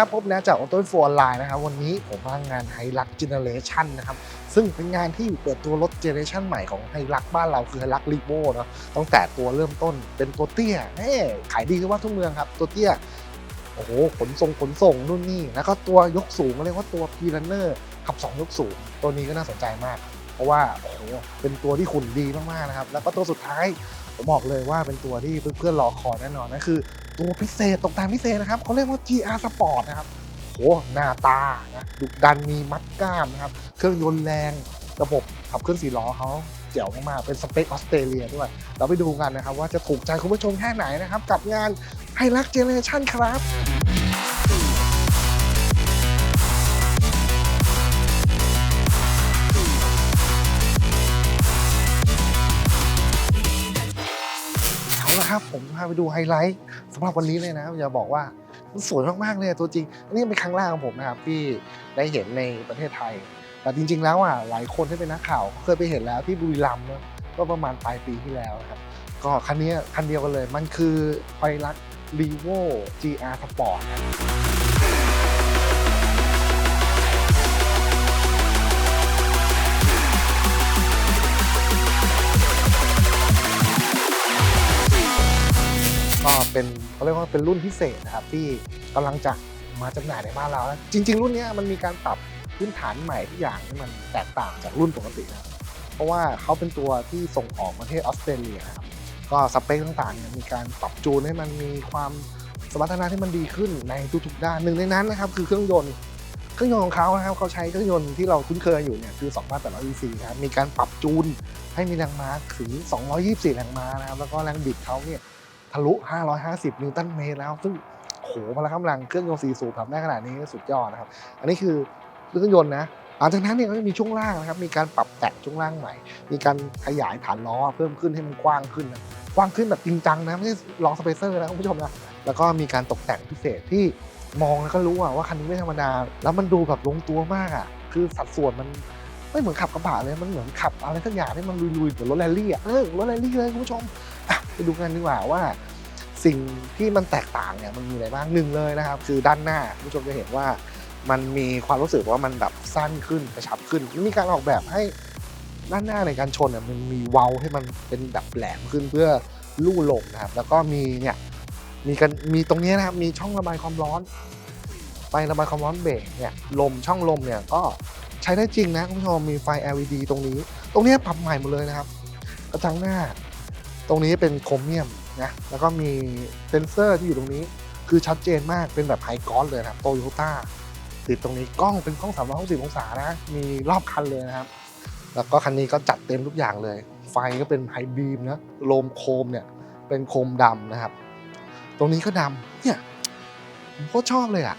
ครับพบนะจากออโต้โฟนไลน์นะครับ วันนี้ผมมางานไฮลักเจเนเรชันนะครับ ซึ่งเป็นงานที่เปิดตัวรถเจเนเรชันใหม่ของไฮลักบ้านเราคือไฮลักรีโวเนาะตั้งแต่ตัวเริ่มต้นเป็นตัวเตี้ยเฮ้ขายดีทุกว่าทุกเมืองครับ ตัวเตี้ยโอ้โหขนส่งขนส่งนู่นนี่ แล้วก็ตัวยกสูงเรียกว่าตัวพีรันเนอร์ขับ 2 ยกสูง ตัวนี้ก็น่าสนใจมาก เพราะว่าโอ้โหเป็นตัวที่ขุนดีมากๆนะครับแล้วก็ตัวสุดท้ายผมบอกเลยว่าเป็นตัวที่เพื่อนๆรอคอยแน่นอนนั่นคือ ตัวพิเศษตกแต่งพิเศษนะครับเขาเรียกว่า GR Sport นะครับโหหน้าตานะดุดันมีมัดกล้ามนะครับ เครื่องยนต์แรงระบบขับเคลื่อนสี่ล้อเขาเจ๋วมากๆเป็นสเปคออสเตรเลียด้วย เราไปดูกันนะครับ ว่าจะถูกใจคุณผู้ชมแค่ไหนนะครับ กับงานไฮลักเจเนเรชันครับเอาละครับผมพาไปดูไฮไลท์ สำหรับวันนี้เลยนะครับอย่าบอกว่ามันสวยมากๆเลยตัวจริงอันนี้เป็นครั้งแรกของผมนะครับที่ได้เห็นในประเทศไทย แต่จริง ๆ แล้วอะหลายคนที่เป็นนักข่าวเคยไปเห็นแล้วที่บุรีรัมย์ก็ประมาณปลายปีที่แล้วครับก็คันนี้คันเดียวกันเลยมันคือไฟลักรีโว GR Sport ครับ เป็นเขาเรียกว่าเป็นรุ่นพิเศษนะครับที่กำลังจะมาจำหน่ายในบ้านเราจริง ๆ รุ่นนี้มันมีการปรับพื้นฐานใหม่ทุกอย่างที่มันแตกต่างจากรุ่นปกตินะครับเพราะว่าเขาเป็นตัวที่ส่งออกประเทศออสเตรเลียนะครับก็สเปคต่างๆเนี่ยมีการปรับจูนให้มันมีความสมรรถนะที่มันดีขึ้นในทุกๆด้านหนึ่งในนั้นนะครับคือเครื่องยนต์เครื่องยนต์ของเขานะครับเขาใช้เครื่องยนต์ที่เราคุ้นเคยอยู่เนี่ยคือ 2,800 cc ครับมีการปรับจูนให้มีแรงม้าถึง 224 แรงม้านะครับแล้วก็แรงบิดเขาเนี่ย ทะลุ 550 นิวตันเมตรแล้ว ซึ่งโหพละกำลังเครื่องยนต์4สูบทำได้ขนาดนี้สุดยอดนะครับ อันนี้คือเครื่องยนต์นะหลังจากนั้นเนี่ยก็จะมีช่วงล่างนะครับ มีการปรับแต่งช่วงล่างใหม่ มีการขยายฐานล้อเพิ่มขึ้นให้มันกว้างขึ้นนะกว้างขึ้นแบบจริงจังนะไม่ใช่ลองสเปเซอร์นะคุณผู้ชมนะแล้วก็มีการตกแต่งพิเศษที่มองแล้วก็รู้ว่าคันนี้ไม่ธรรมดา แล้วมันดูแบบลงตัวมากอะ คือสัดส่วนมันไม่เหมือนขับกระบะเลย มันเหมือนขับอะไรสักอย่างที่มันลุยๆเหมือนรถแรลลี่อะเออรถแรลลี่เลยคุณผู้ชม ไปดูกันดีกว่าว่าสิ่งที่มันแตกต่างเนี่ยมันมีอะไรบ้างหนึ่งเลยนะครับ คือด้านหน้าคุณผู้ชมจะเห็นว่ามันมีความรู้สึกว่ามันแบบสั้นขึ้นกระชับขึ้น มีการออกแบบให้ด้านหน้าในการชนเนี่ยมันมีเว้าให้มันเป็นแบบแหลมขึ้นเพื่อลู่ลมนะครับ แล้วก็มีเนี่ยมีกันมีตรงนี้นะครับมีช่องระบายความร้อนไฟระบายความร้อนเบรกเนี่ยลมช่องลมเนี่ยก็ใช้ได้จริงนะคุณผู้ชมมีไฟ LED ตรงนี้ ตรงนี้ปรับใหม่หมดเลยนะครับกระจังหน้า ตรงนี้เป็นโครเมียมนะแล้วก็มีเซนเซอร์ที่อยู่ตรงนี้ คือชัดเจนมากเป็นแบบไฮกอสเลยนะครับโตโยต้าติดตรงนี้กล้องเป็นกล้อง 360 องศานะ มีรอบคันเลยนะครับ แล้วก็คันนี้ก็จัดเต็มทุกอย่างเลย ไฟก็เป็นไฮบีมนะโลมโคมเนี่ยเป็นโคมดำนะครับ ตรงนี้ก็ดำเนี่ยผมโคตรชอบเลยอะ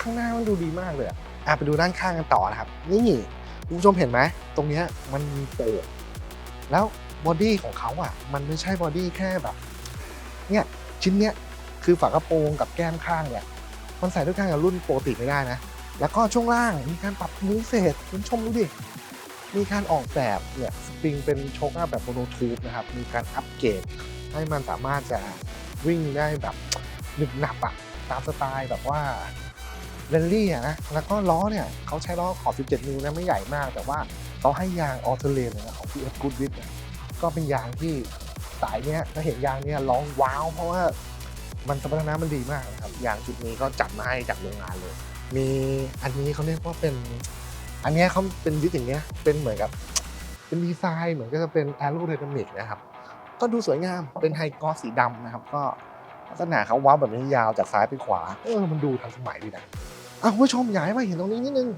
ข้างหน้ามันดูดีมากเลยอะอะไปดูด้านข้างกันต่อนะครับ นี่คุณผู้ชมเห็นไหมตรงเนี้ยมันมีโป่งแล้ว บอดี้ของเขาอะมันไม่ใช่บอดี้แค่แบบเนี่ยชิ้นเนี้ยคือฝากระโปรงกับแก้มข้างเนี่ยมันใส่ด้วยกันกับรุ่นปกติไม่ได้นะ แล้วก็ช่วงล่างมีการปรับปรุงพิเศษคุณชมดูดิ มีการออกแบบเนี่ยสปริงเป็นโชคอัพแบบโมโนทูบนะครับ มีการอัปเกรดให้มันสามารถจะวิ่งได้แบบหนึบหนับอะตามสไตล์แบบว่าเรนลี่อะนะ แล้วก็ล้อเนี่ยเขาใช้ล้อขอบ 17 นิ้วนะไม่ใหญ่มาก แต่ว่าเขาให้ยางออเทเลนนะของ PS Goodrich นะ ก็เป็นยางที่สายเนี้ยถ้าเห็นยางเนี้ยร้องว้าว เพราะว่ามันสมรรถนะมันดีมากนะครับยางชุดนี้ก็จัดมาให้จากโรงงานเลย มีอันนี้เขาเรียกว่าเป็น อันนี้เขาเป็นยึดอย่างเงี้ยเป็นเหมือนกับ เป็นดีไซน์เหมือนก็จะเป็นแอโร d y นามิกนะครับก็ดูสวยงามเป็นไฮกอสสีดำนะครับ ก็ลักษณะเขาว้าวแบบนี้ยาวจากซ้ายไปขวาเออมันดูทันสมัยดีนะอะคุณผู้ชมอยากให้มาเห็นตรงนี้นิดนึง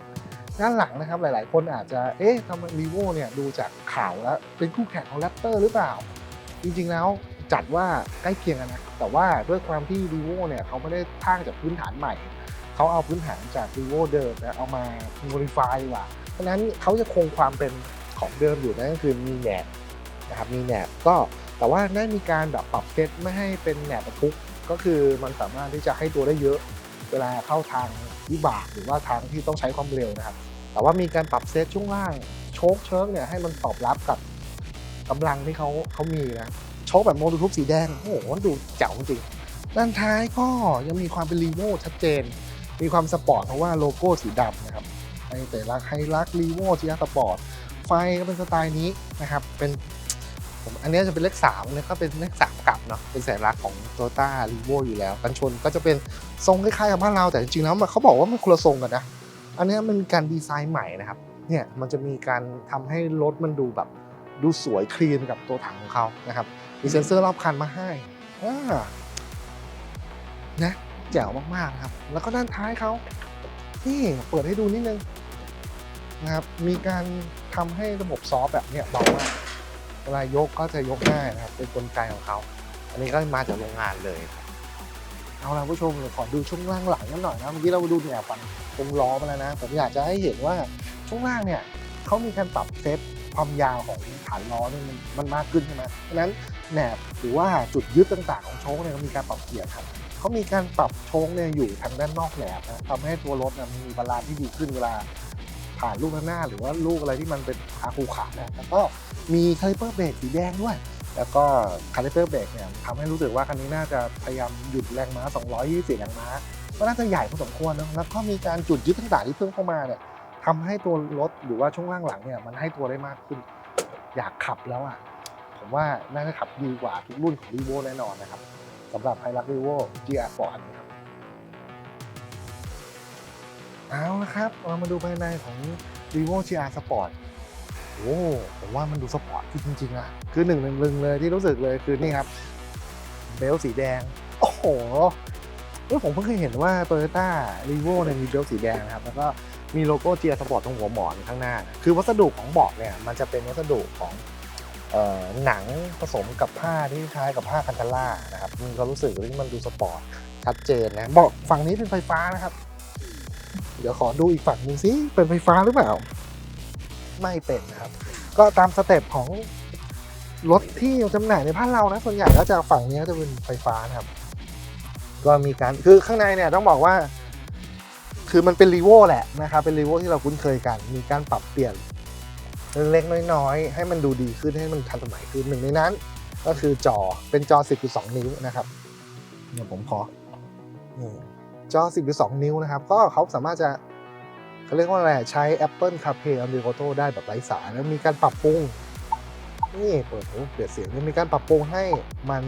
ด้านหลังนะครับหลายๆ คนอาจจะเอ๊ะทำไมรีโวเนี่ยดูจากข่าวแล้ว เป็นคู่แข่งของแรปเตอร์หรือเปล่า จริงๆแล้วจัดว่าใกล้เคียงกันนะแต่ว่าด้วยความที่รีโวเนี่ยเขาไม่ได้สร้างจากพื้นฐานใหม่เขาเอาพื้นฐานจากรีโวเดิมนะเอามา modify ดีกว่าเพราะฉะนั้นเขาจะคงความเป็นของเดิมอยู่นั่นก็คือมีแหนบนะครับมีแหนบก็แต่ว่าได้มีการแบบปรับเซตไม่ให้เป็นแหนบประทุกก็คือมันสามารถที่จะให้ตัวได้เยอะ เวลาเข้าทางวิบากหรือว่าทางที่ต้องใช้ความเร็วนะครับ แต่ว่ามีการปรับเซตช่วงล่างโชคเชิร์กเนี่ยให้มันตอบรับกับกำลังที่เขาเขามีนะโชคแบบโมดูทูบสีแดงโอ้โหมันดูเจ๋วจริงด้านท้ายก็ยังมีความเป็นรีโวชัดเจน มีความสปอร์ตเพราะว่าโลโก้สีดำนะครับไอแต่ละไฮรักรีโวจีอาสปอร์ตไฟก็เป็นสไตล์นี้นะครับเป็น อันนี้จะเป็นเลขสามเนี่ยก็เป็นเลขสามกลับเนาะเป็นสัญลักษณ์ของโตต้ารีโวอยู่แล้ว กันชนก็จะเป็นทรงคล้ายๆกับบ้านเรา แต่จริงๆแล้วเขาบอกว่ามันคนละทรงกันนะอันนี้มันการดีไซน์ใหม่นะครับเนี่ยมันจะมีการทำให้รถมันดูแบบดูสวยคลีนกับตัวถังของเขานะครับมีเซ็นเซอร์รอบคันมาให้นะแจ๋วมากๆครับ แล้วก็ด้านท้ายเขานี่เปิดให้ดูนิดนึงนะครับมีการทำให้ระบบซอฟต์แบบเนี้ยเบามาก เวลายกก็จะยกง่ายนะครับ เป็นกลไกของเขา อันนี้ก็มาจากโรงงานเลยครับเอาละผู้ชมเดี๋ยวขอดูช่วงล่างหลังกันหน่อยนะเมื่อกี้เราดูเนี่ยฟังตรงล้อมาแล้วนะ ผมอยากจะให้เห็นว่าช่วงล่างเนี่ยเขามีการปรับเซตความยาวของฐานล้อเนี่ยมันมันมากขึ้นใช่ไหมเพราะฉะนั้นแหนบหรือว่าจุดยึดต่างๆของโชคเนี่ยมีการปรับเปลี่ยนครับเขามีการปรับโชคเนี่ยอยู่ทางด้านนอกแหนบนะทำให้ตัวรถนี่ยมันมีบาลานซ์ที่ดีขึ้นเวลาผ่านลูกข้างหน้าหรือว่าลูกอะไรที่มันเป็นขาคูขานะแล้วก็ มีคาลิเปอร์เบรกสีแดงด้วย แล้วก็คาลิเปอร์เบรกเนี่ยทำให้รู้สึกว่าคันนี้น่าจะพยายามหยุดแรงม้า 224 แรงม้า ก็น่าจะใหญ่พอสมควรนะแล้วก็มีการจุดยึดต่างๆที่เพิ่มเข้ามาเนี่ยทำให้ตัวรถหรือว่าช่วงล่างหลังเนี่ยมันให้ตัวได้มากขึ้น อยากขับแล้วอะ ผมว่าน่าจะขับดีกว่าทุกรุ่นของ r ีโวแน่นอนนะครับสำหรับไฮรัก r ีโว GR Sport นะครับเอาละครับเรามาดูภายในของ r ีโว GR Sport โอ้ผมว่ามันดูสปอร์ตจริงๆนะคือหนึ่งหนึ่งหนึ่งเลยที่รู้สึกเลยคือนี่ครับ เบลต์สีแดง โอ้โหเออผมเพิ่งเคยเห็นว่า Toyota r e v o เนี่ยมีเบลต์สีแดงนะครับ แล้วก็มีโลโก้เจียสปอร์ตตรงหัวหมอนข้างหน้า คือวัสดุของเบาะเนี่ย มันจะเป็นวัสดุของเอ่อหนังผสมกับผ้าที่คล้ายกับผ้าคันทาร่านะครับมันก็รู้สึกว่ามันดูสปอร์ตชัดเจนนะเบาะฝั่งนี้เป็นไฟฟ้านะครับ เดี๋ยวขอดูอีกฝั่งหนึงสิเป็นไฟฟ้าหรือเปล่า ไม่เป็นนะครับ ก็ตามสเต็ปของรถที่จำหน่ายในบ้านเรานะส่วนใหญ่ก็จะฝั่งนี้ก็จะเป็นไฟฟ้านะครับ ก็มีการคือข้างในเนี่ยต้องบอกว่า คือมันเป็นรีโวแหละนะครับเป็นรีโวที่เราคุ้นเคยกัน มีการปรับเปลี่ยนเล็กๆน้อยๆ ให้มันดูดีขึ้นให้มันทันสมัยขึ้นหนึ่งในนั้น ก็คือจอเป็นจอ 10.2 นิ้วนะครับเดี๋ยวผมขอนี่จอ 10.2 นิ้วนะครับ ก็เขาสามารถจะ เขาเรียกว่าอะไรใช้ Apple CarPlay Android Auto ได้แบบไร้สายแล้วมีการปรับปรุงนี่เปิดหูเปลี่ยนเสียงมีการปรับปรุงให้มัน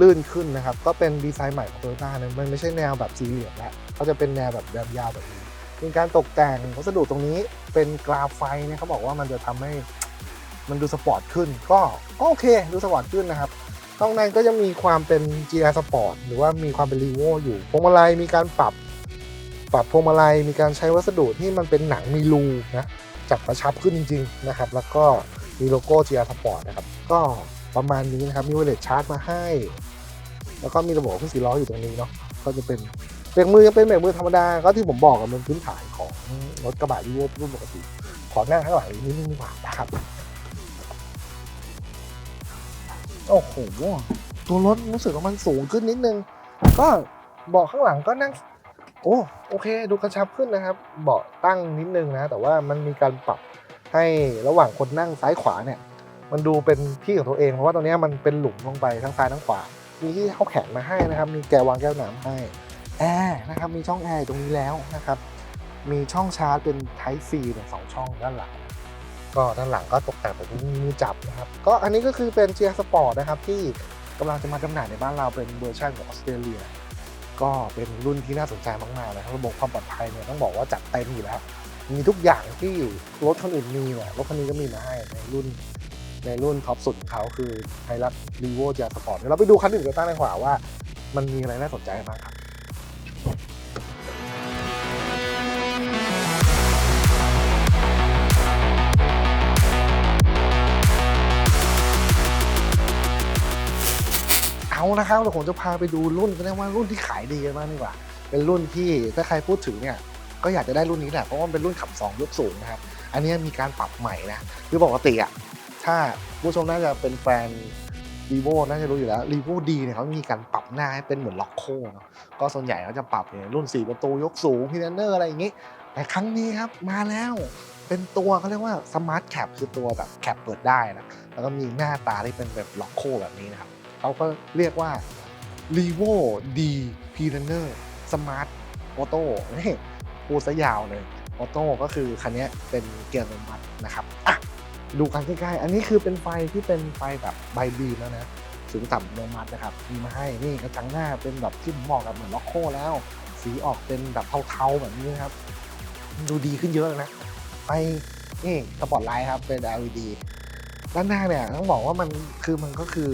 ลื่นขึ้นนะครับ ก็เป็นดีไซน์ใหม่ของโตโยต้านะมันไม่ใช่แนวแบบสี่เหลี่ยมแล้วเขาจะเป็นแนวแบบแบบยาวแบบนี้มีการตกแต่งวัสดุตรงนี้เป็นกราไฟเนี่ยเขาบอกว่ามันจะทำให้มันดูสปอร์ตขึ้นก็ก็โอเค ดูสปอร์ตขึ้นนะครับตรงนั้นก็จะมีความเป็น GR Sport หรือว่ามีความเป็น r ีโวอยู่พวงมาลัยมีการปรับ ปรับพวงมาลัยมีการใช้วัสดุที่มันเป็นหนังมีรูนะจับกระชับขึ้นจริง ๆ นะครับ แล้วก็มีโลโก้ GR Sport นะครับ ก็ประมาณนี้นะครับ มีเวเลตชาร์จมาให้ แล้วก็มีระบบเครื่องสีล้ออยู่ตรงนี้เนาะก็จะเป็นเบรกมือยังเป็นเบรกมือธรรมดา ก็ที่ผมบอกอะมันพื้นฐานของรถกระบะยูโรรุ่นปกติ ขอหน้าข้างหลังนิดนึงดีกว่านะครับ โอ้โห ตัวรถรู้สึกว่ามันสูงขึ้นนิดนึง ก็บาะข้างหลังก็นั่ง โอ้โอเค ดูกระชับขึ้นนะครับ เบาะตั้งนิดนึงนะ แต่ว่ามันมีการปรับให้ระหว่างคนนั่งซ้ายขวาเนี่ย มันดูเป็นที่ของตัวเอง เพราะว่าตรงนี้มันเป็นหลุมลงไปทั้งซ้ายทั้งขวา มีที่เข้าแข็งมาให้นะครับ มีแกววางแก้วน้ำให้แอร์นะครับ มีช่องแอร์ตรงนี้แล้วนะครับ มีช่องชาร์จเป็น Type C เนี่ยสองช่องด้านหลัง ก็ด้านหลังก็ตกแต่งแบบมือจับนะครับ ก็อันนี้ก็คือเป็น GR Sport นะครับที่กำลังจะมาจำหน่ายในบ้านเราเป็นเวอร์ชันของออสเตรเลีย ก็เป็นรุ่นที่น่าสนใจมากๆนะครับระบบความปลอดภัยเนี่ยต้องบอกว่าจัดเต็มอยู่แล้ว มีทุกอย่างที่รถคันอื่นมีเนี่ยรถคันนี้ก็มีมาให้ในรุ่นในรุ่นท็อปสุดของเขาคือไฮรักรีโวจาสปอร์ตเดี๋ยวเราไปดูคันอื่นกันตั้งในขวาว่า มันมีอะไรน่าสนใจบ้างครับ เอานะครับเดี๋ยวผมจะพาไปดูรุ่นก็เรียกว่ารุ่นที่ขายดีกันมากดีกว่า เป็นรุ่นที่ถ้าใครพูดถึงเนี่ยก็อยากจะได้รุ่นนี้แหละเพราะว่ามันเป็นรุ่นขับ2ยกสูงนะครับ อันนี้มีการปรับใหม่นะคือปกติอะถ้าผู้ชมน่าจะเป็นแฟนรีโวน่าจะรู้อยู่แล้วรีโวดีเนี่ยเขามีการปรับหน้าให้เป็นเหมือนล็อกโคเนาะก็ส่วนใหญ่เขาจะปรับเนี่ยรุ่น 4 ประตูยกสูงพีเนอร์อะไรอย่างงี้ แต่ครั้งนี้ครับมาแล้วเป็นตัวเขาเรียกว่าสมาร์ทแคปคือตัวแบบแคปเปิดได้นะแล้วก็มีหน้าตาที่เป็นแบบล็อกโคแบบนี้นะครับ เขาก็เรียกว่า r e v o D p r e n e r Smart ออโต้นี่พูดซะยาวเลยออโต้ก็คือคันนี้เป็นเกียร์อัตโนมัตินะครับอะดูกันใกล้ๆ อันนี้คือเป็นไฟที่เป็นไฟแบบใบบีแล้วนะสูงต่ำอัตโนมัตินะครับมีมาให้นี่กระจังหน้าเป็นแบบที่ผมบอกกับเหมือนล็อกโคแล้ว สีออกเป็นแบบเทาๆแบบนี้นะครับ ดูดีขึ้นเยอะเลยนะไฟนี่สปอตไลท์ครับเป็น LED ด้านหน้าเนี่ยต้องบอกว่ามันคือมันก็คือ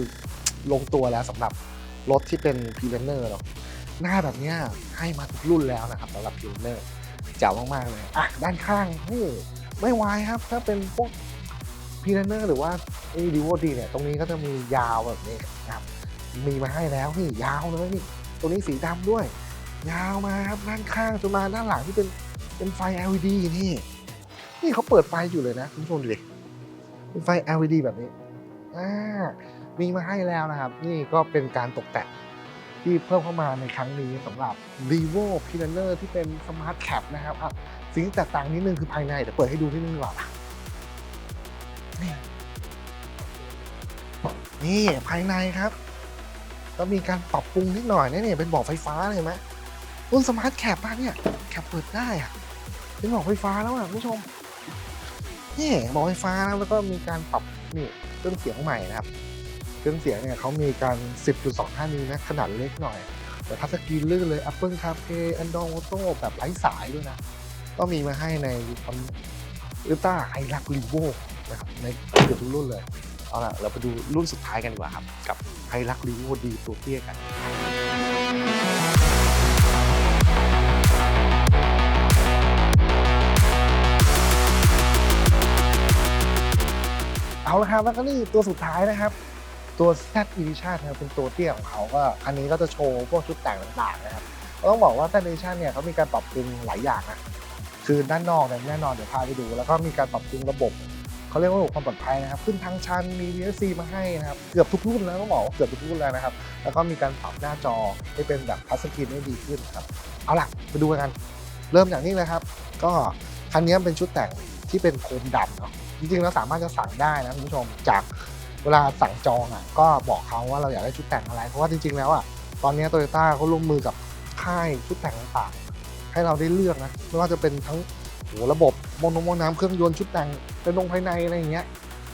ลงตัวแล้วสำหรับรถที่เป็นพรีเ e เนอร์เนาะหน้าแบบเนี้ยให้มาทุกรุ่นแล้วนะครับสำหรับพรีเ e เนอร์เจ๋วมากๆเลยอะด้านข้างนี่ไม่วายครับถ้าเป็นพวกพรีเ e เนอร์หรือว่าไอ้ดีวดีเนี่ยตรงนี้ก็จะมียาวแบบนี้นะครับมีมาให้แล้วนี่ยาวเลยนี่ตรงนี้สีดำด้วย ยาวมาครับด้านข้างจนมาด้านหลังที่เป็นเป็นไฟ LED นี่นี่เขาเปิดไฟอยู่เลยนะคุณผู้ชมดูดิเป็นไฟ LED แบบนี้อ่า มีมาให้แล้วนะครับ นี่ก็เป็นการตกแต่งที่เพิ่มเข้ามาในครั้งนี้สำหรับ r e v o p i l a n e r ที่เป็น Smart Cap นะครับอะสิ่งที่แตกต่างนิดนึงคือภายในเดี๋ยวเปิดให้ดูนิดนึงดีกว่านี่นี่ภายในครับ ก็มีการปรับปรุงนิดหน่อยนะเนี่ยเป็นเบอกไฟฟ้าเลยเห็นไหมรุ่น Smart Cap ป่ะเนี่ยแคปเปิดได้อะเป็นเบอกไฟฟ้าแล้วอะคุณผู้ชมนี่บอกไฟฟ้านะแล้วก็มีการปรับนี่เครื่องเสียงใหม่นะครับ เครื่องเสียงเนี่ยเขามีการ 10.25 นิ้วนะขนาดเล็กหน่อย แต่ทัชสกรีนลื่นเลย Apple CarPlay Android Auto แบบไร้สายด้วยนะ ก็มีมาให้ในคอนอุต้าไฮรักรีโวนะครับในเกือบทุกรุ่นเลย เอาล่ะ เราไปดูรุ่นสุดท้ายกันดีกว่าครับ กับไฮรักรีโวดีตัวเตี้ยกันเอาละครับแล้วก็นี่ตัวสุดท้ายนะครับ ตัว Z Edition นะครับเป็นตัวเตี้ยของเขาก็อันนี้ก็จะโชว์พวกชุดแต่งต่างๆนะครับก็ต้องบอกว่า Z Edition เนี่ยเขามีการปรับปรุงหลายอย่างนะคือด้านนอกเนี่ยแน่นอนเดี๋ยวพาไปดู แล้วก็มีการปรับปรุงระบบเขาเรียกว่าระบบความปลอดภัยนะครับ ขึ้นทางชันมี VSC มาให้นะครับ เกือบทุกรุ่นแล้วต้องบอกว่าเกือบทุกรุ่นแล้วนะครับ แล้วก็มีการปรับหน้าจอให้เป็นแบบทัชสกรีนได้ดีขึ้นครับ เอาล่ะไปดูกัน เริ่มจากนี้เลยครับ ก็คันนี้เป็นชุดแต่งที่เป็นโคมดำเนาะจริงๆเราสามารถจะสั่งได้นะคุณผู้ชมจาก เวลาสั่งจองอะก็บอกเขาว่าเราอยากได้ชุดแต่งอะไร เพราะว่าจริงๆแล้วอะตอนนี้โตโยต้าเขาร่วมมือกับค่ายชุดแต่งต่างๆให้เราได้เลือกนะไม่ว่าจะเป็นทั้งโหระบบมอนมน้ำเครื่องยนต์ชุดแต่งเป็นลงภายในอะไรอย่างเงี้ย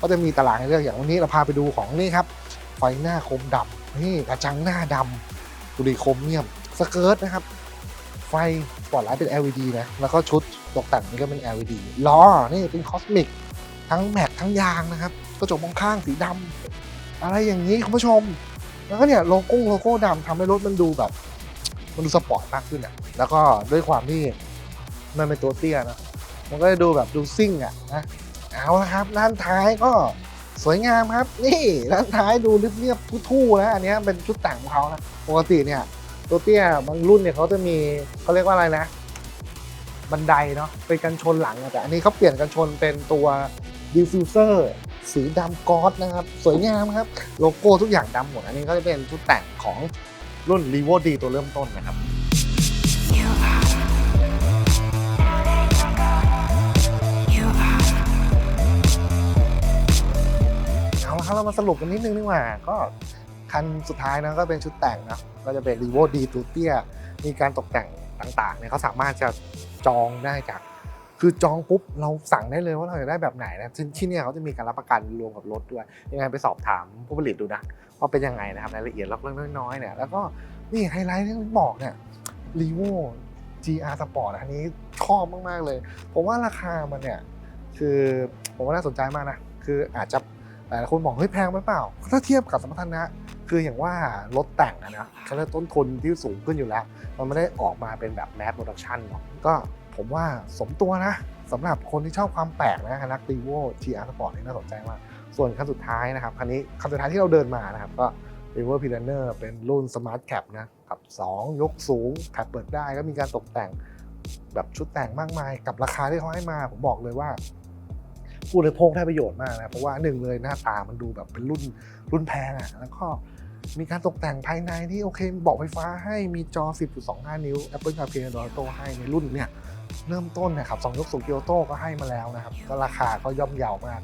ก็จะมีตารางให้เลือกอย่างวันนี้เราพาไปดูของนี่ครับไฟหน้าโคมดำนี่กระจังหน้าดำดูดิโครเมียมสเกิร์ตนะครับไฟสปอตไลท์เป็น LED นะแล้วก็ชุดตกแต่งนี่ก็เป็น LED ล้อนี่เป็นคอสมิกทั้งแม็กทั้งยางนะครับ กระจกมองข้างสีดำอะไรอย่างนี้คุณผู้ชม แล้วก็เนี่ยโลโก้โลโก้ดำทำให้รถมันดูแบบ มันดูสปอร์ตมากขึ้นอะแล้วก็ด้วยความที่มันเป็นตัวเตี้ยนะมันก็จะดูแบบดูซิ่งอะนะเอาละครับด้านท้ายก็สวยงามครับ นี่ด้านท้ายดูเรียบๆทู่ๆนะอันนี้เป็นชุดแต่งของเขานะปกติเนี่ยตัวเตี้ยบางรุ่นเนี่ยเขาจะมีเขาเรียกว่าอะไรนะ บันไดเนาะเป็นกันชนหลังแต่อันนี้เขาเปลี่ยนกันชนเป็นตัวดิฟฟิวเซอร์ สีดำกอสนะครับ สวยงามครับ โลโก้ทุกอย่างดำหมด อันนี้ก็จะเป็นชุดแต่งของรุ่น r e v o D ตัวเริ่มต้นนะครับเอาละครับเรามาสรุปกันนิดนึงดีกว่า ก็คันสุดท้ายนะก็เป็นชุดแต่งนะ ก็จะเป็น r e v o D ตัวเตี้ย มีการตกแต่งต่างๆเนี่ยเขาสามารถจะจองได้จาก คือจองปุ๊บเราสั่งได้เลยว่าเราจะได้แบบไหนนะที่นี่เขาจะมีการรับประกันรวมกับรถด้วย ยังไงไปสอบถามผู้ผลิตดูนะว่าเป็นยังไงนะครับรายละเอียดเล็กๆน้อยๆเนี่ยแล้วก็นี่ไฮไลท์ที่บอกเนี่ย r e v o GR Sport อันนี้ชอบมากๆเลย ผมว่าราคามันเนี่ยคือผมว่าน่าสนใจมากนะคืออาจจะหลายคนบอกเฮ้ยแพงไหมเปล่า ถ้าเทียบกับสมรรถนะ คืออย่างว่ารถแต่งนะเขาเรียกต้นทุนที่สูงขึ้นอยู่แล้ว มันไม่ได้ออกมาเป็นแบบแมสโปรดักชันหรอกก็ ผมว่าสมตัวนะสำหรับคนที่ชอบความแปลกนะนักรีโว GR Sport นี่น่าสนใจมาก ส่วนคันสุดท้ายนะครับ คันนี้คันสุดท้ายที่เราเดินมานะครับ ก็ r i v e r p i l a n e r เป็นรุ่น Smart Cap นะกับ 2 ยกสูงแคปเปิดได้ก็มีการตกแต่งแบบชุดแต่งมากมาย กับราคาที่เขาให้มา ผมบอกเลยว่าผู้บริโภคได้ประโยชน์มากนะเพราะว่าหนึ่งเลยหน้าตามันดูแบบเป็นรุ่นรุ่นแพงอะแล้วก็มีการตกแต่งภายในที่โอเคบอกไฟฟ้าให้มีจอ 10.25 นิ้ว Apple CarPlay Android Auto ให้ในรุ่นเนี่ย เริ่มต้นนะครับสองยกสูงเกียวโตก็ให้มาแล้วนะครับ ก็ราคาก็ย่อมเยาวมาก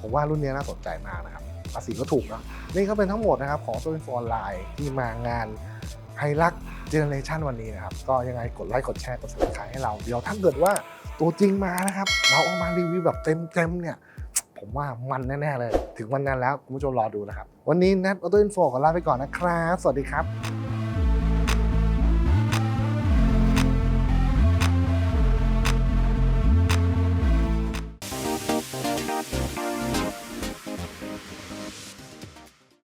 ผมว่ารุ่นนี้น่าสนใจมากนะครับภาษีก็ถูกเนะนี่ก็เป็นทั้งหมดนะครับของตัวอินฟออนไลน์ที่มางานไฮรักเจเนเรชันวันนี้นะครับ ก็ยังไงกดไลค์กดแชร์กด subscribe ให้เรา เดี๋ยวถ้าเกิดว่าตัวจริงมานะครับ เราเอามารีวิวแบบเต็มๆเนี่ย ผมว่ามันแน่ๆเลย ถึงวันนั้นแล้วคุณผู้ชมรอดูนะครับ วันนี้นัทออโต้อินโฟขอลาไปก่อนนะครับ สวัสดีครับ